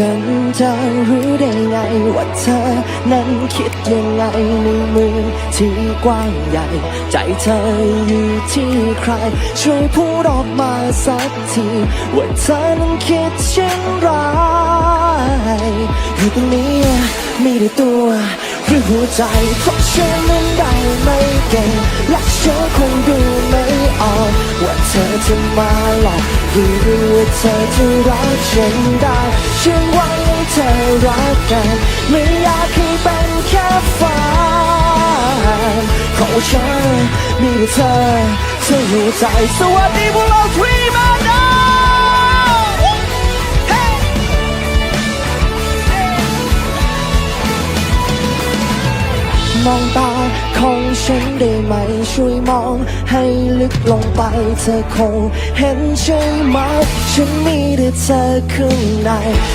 ฉันจะรู้ได้ไงว่าเธอนั้นคิดยังไงในมือที่กว้างใหญ่ ใจเธออยู่ที่ใคร ช่วยพูดออกมาสักที ว่าเธอนั้นคิดเช่นไรอยู่ตรงนี้มีแต่ตัวหรือหัวใจเพราะฉันนั้นได้ไม่เก่งและฉันคงดูไม่ จะมาหลอกหรือว่าเธอจะรักฉันได้ฉันหวังให้เธอรักกันไม่อยากให้เป็นแค่ฝันของฉันมีเธอเธอยู่ใจสวัสดีพวกเราทรีมา มองตาของฉันได้ไหมช่วยมองให้ลึกลงไปเธอคงเห็นใช่ไหม ฉันมีแต่เธอข้างใน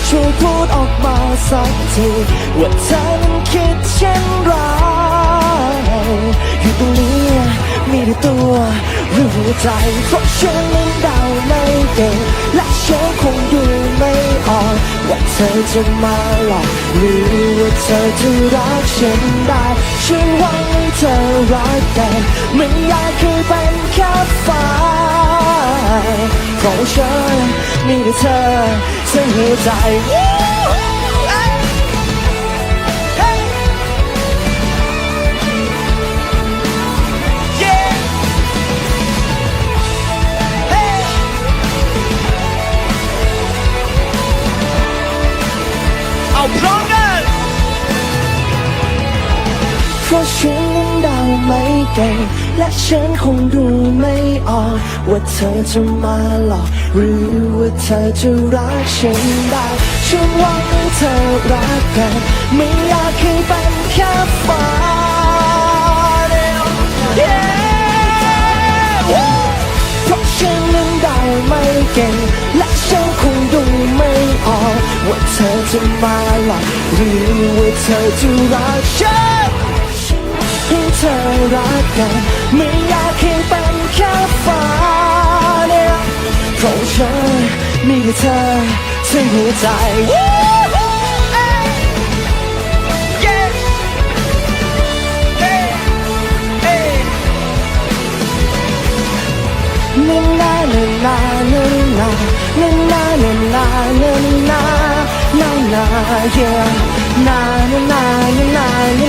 ช่วยพูดออกมาสักทีว่าเธอนั้นคิดเช่นไรอยู่ตรงนี้มีแต่ตัวหรือหัวใจเพราะฉันนั้นเดาไม่เก่งและฉันคงดู ไม่ออกว่าเธอจะมาหลอกหรือว่าเธอจะรักฉันได้ฉันหวังให้เธอรักแต่ไม่อยากให้เป็นแค่ฝันของฉันมีแต่เธอเธอหัวใจ ราะฉันนั้นเดาไม่เก่งและฉันคงดูไม่ออกว่าเธอจะมาหลอกหรือว่าเธอจะรักฉันได้ฉันหวังเธอรักกันไม่อยากให้เป็นแค่ฝัน Yeah! เพราะฉันนั้นเดาไม่เก่งและฉันคงดูไม่ออกว่าเธอจะมาหลอกหรือว่าเธอจะรักฉัน ธอรักกันไม่อยากให้เป็นแค่ฝันเพราะฉันมีแต่เธอเธอหัวใจ Yeah! Hey! Hey! Na na na na na na na na na na na na na na yeah na na na na na na